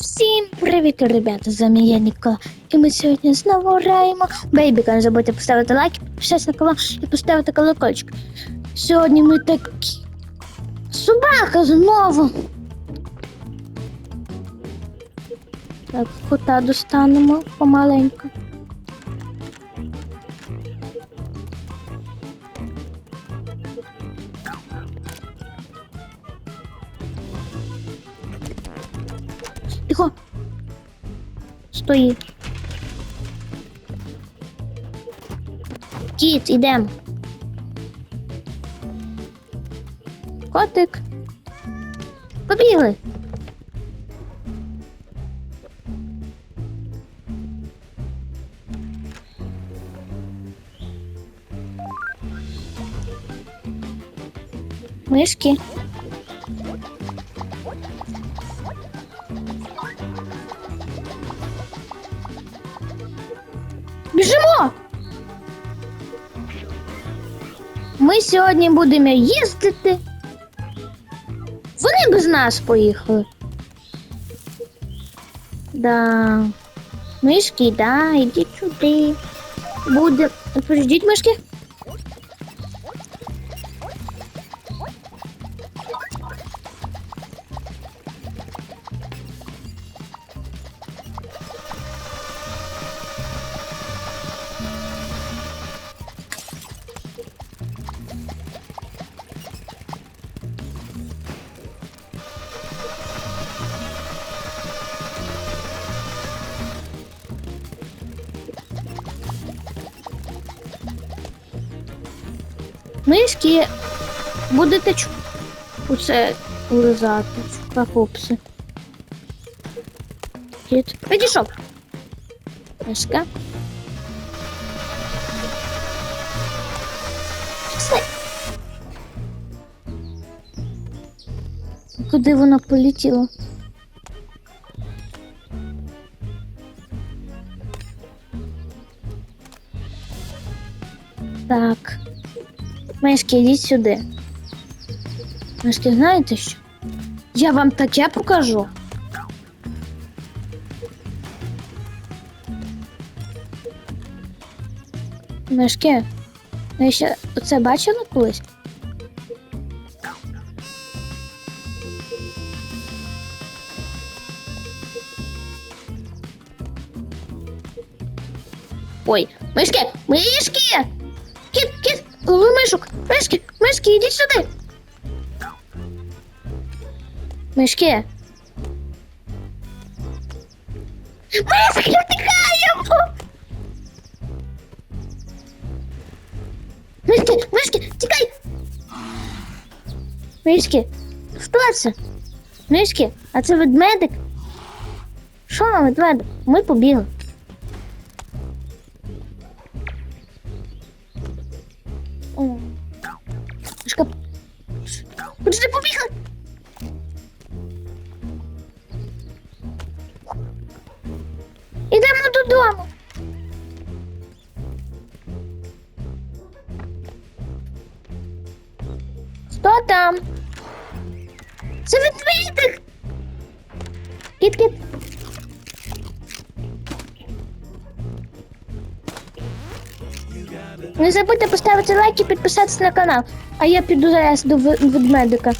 Всім привіт, ребята! З вами я Ніко. І ми сьогодні знову граємо. Бейбіка, не забудьте поставити лайк, підписатися на канал і поставити колокольчик. Сьогодні ми такі. Собака знову. Так, кота достанемо помаленьку. Тихо. Стоїть. Кіт, ідем. Котик. Побігли. Мишки. Біжимо! Ми сьогодні будемо їздити. Вони без нас поїхали. Да. Мишки, да, ідіть сюди. Буде. Подождіть, мишки. Мишки будете чу... оце лизати, чупа-попси. Кіт. Підійшов. Все. Куди вона полетіла? Так. Мишки, йдіть сюди. Мишки, знаєте що? Я вам таке покажу. Мишки, ви ще оце бачили колись? Ой, мишки, мишки! Кіт, кіт, лови мишок, мишки, мишки, ідіть сюди. Мишки. Мишки, втікаємо! Мишки, мишки, тікай! Мишки, хто це? Мишки, а це ведмедик? Що нам ведмедик? Ми побігли. Додому. Хто там? Це ведмедик. Кіт, кіт. Не забудьте поставити лайк і підписатися на канал. А я піду зараз до ведмедика.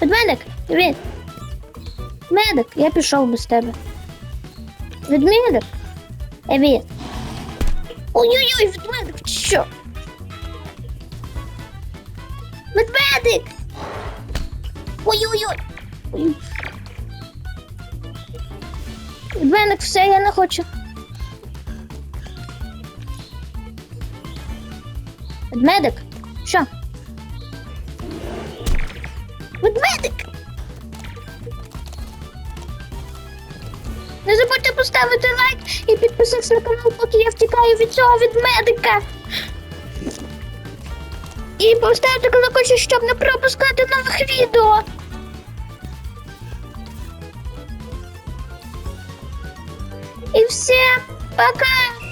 Ведмедик, привіт. Ведмедик, я пішов без тебе. Ведмедик? Привіт. Ой-ой-ой, ведмедик, що? Ведмедик! Ой-ой-ой. Ой. Ведмедик, все, я не хочу. Ведмедик? Поставити лайк і підписатися на канал, поки я втікаю від цього від медика. І поставити колокольчик, щоб не пропускати нових відео. І все, пока!